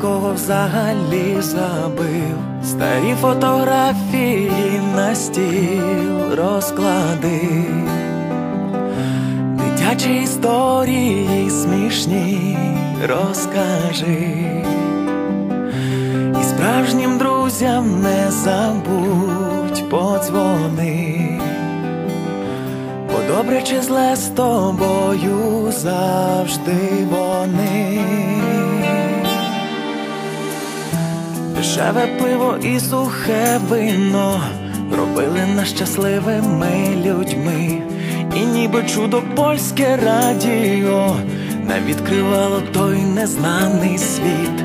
кого взагалі забив. Старі фотографії на стіл розклади, дитячі історії смішні розкажи, і справжнім друзям не забудь подзвони. Добре чи зле з тобою завжди вони. Дешеве пиво і сухе вино робили нас щасливими людьми, і ніби чудо польське радіо не відкривало той незнаний світ.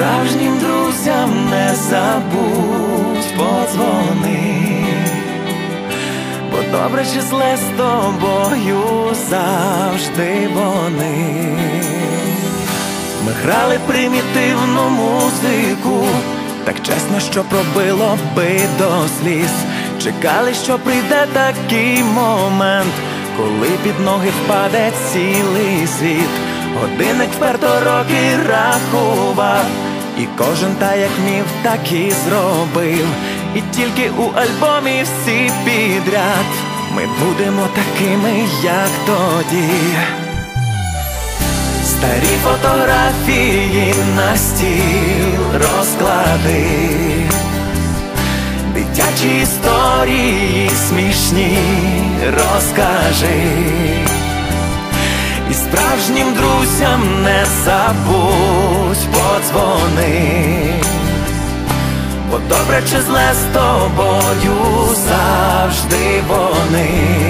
Справжнім друзям не забудь подзвони, бо добре чи зле з тобою завжди вони. Ми грали примітивну музику, так чесно, що пробило би до сліз. Чекали, що прийде такий момент, коли під ноги впаде цілий світ. Годинник вперто роки рахував, і кожен та як міг, так і зробив. І тільки у альбомі всі підряд ми будемо такими, як тоді. Старі фотографії на стіл розклади, дитячі історії смішні розкажи. І справжнім друзям не забудь подзвони, бо добре чи зле з тобою завжди вони.